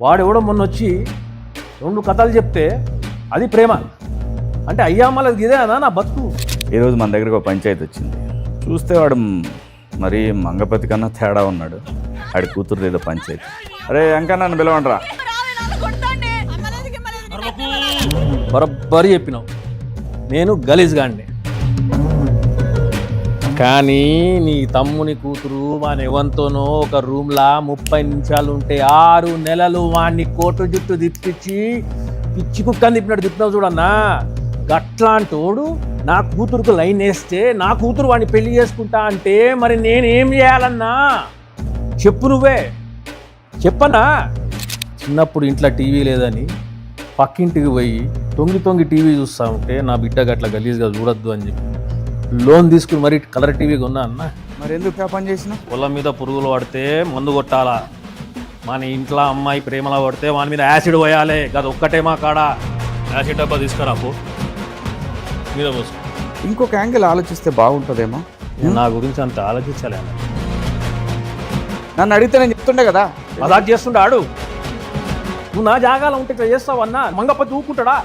వాడు ఎవడో మొన్న వచ్చి రెండు కథలు చెప్తే అది ప్రేమ. అంటే అయ్యా మళ్ళీ ఇదే అనా నా బతుకు? ఈరోజు మన దగ్గరకు ఒక పంచాయతీ వచ్చింది. చూస్తే వాడు మరీ మంగపతి కన్నా తేడా ఉన్నాడు. ఆడి కూతురు ఏదో పంచాయతీ. అరే ఇంకా నన్ను పిలవండిరా. బరబ్బరి చెప్పినావు. నేను గలీజ్ గాండి కానీ నీ తమ్ముని కూతురు వాని ఎవంతోనో ఒక రూమ్లా ముప్పై నిమిషాలు ఉంటే ఆరు నెలలు వాడిని కోటు జుట్టు తిప్పించి పిచ్చి కుక్కని తిప్పినట్టు తిప్పినావు చూడన్నా. గట్లాంటోడు నా కూతురుకు లైన్ వేస్తే నా కూతురు వాడిని పెళ్ళి చేసుకుంటా అంటే మరి నేనేం చేయాలన్నా? చెప్పు నువ్వే. చెప్పనా? చిన్నప్పుడు ఇంట్లో టీవీ లేదని పక్కింటికి పోయి తొంగి తొంగి టీవీ చూస్తూ ఉంటే నా బిడ్డ గట్ల గలీజ్గా చూడొద్దు అని చెప్పి లోన్ తీసుకుని మరి కలర్ టీవీ కొన్నా అన్న. మరి ఎందుకు పని చేసిన? పొలం మీద పురుగులు పడితే మందు కొట్టాలా? మన ఇంట్లో అమ్మాయి ప్రేమలో పడితే వాని మీద యాసిడ్ పోయాలి. గది ఒక్కటే మా కాడ యాసిడ్ డబ్బా తీసుకురా పో. మీద పోసుకో. ఇంకొక యాంగిల్ ఆలోచిస్తే బాగుంటుందేమో? నేను నా గురించి అంత ఆలోచించాలి. నన్ను అడిగితే నేను చెప్తుండే కదా. మజాక్ చేస్తుండే ఆడు. నువ్వు నా జాగాలో ఉంటే ఇట్లా చేస్తావు అన్న? మంగపతి ఊకుంటాడా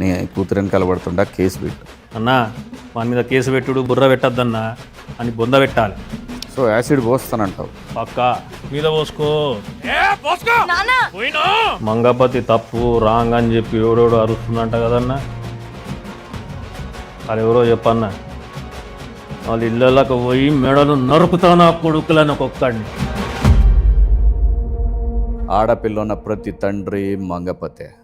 నీ కూతురు వెనకాల పడుతుండా కేసు పెట్టు. అన్నా వాని మీద కేసు పెట్టుడు బుర్ర పెట్టద్దన్నా అని బొంద పెట్టాలి. సో యాసిడ్ పోస్తానంటావు పక్క. మీద పోసుకో. మంగపతి తప్పు రాంగ్ అని చెప్పి ఎవడెవడో అరుస్తుందంట కదన్నా. అది ఎవరో చెప్పన్నా. వాళ్ళ ఇళ్ళకి పోయి మెడలు నరుకుతానా కొడుకులని ఒక్కొక్కడిని. ఆడపిల్ల ఉన్న ప్రతి తండ్రి మంగపతే.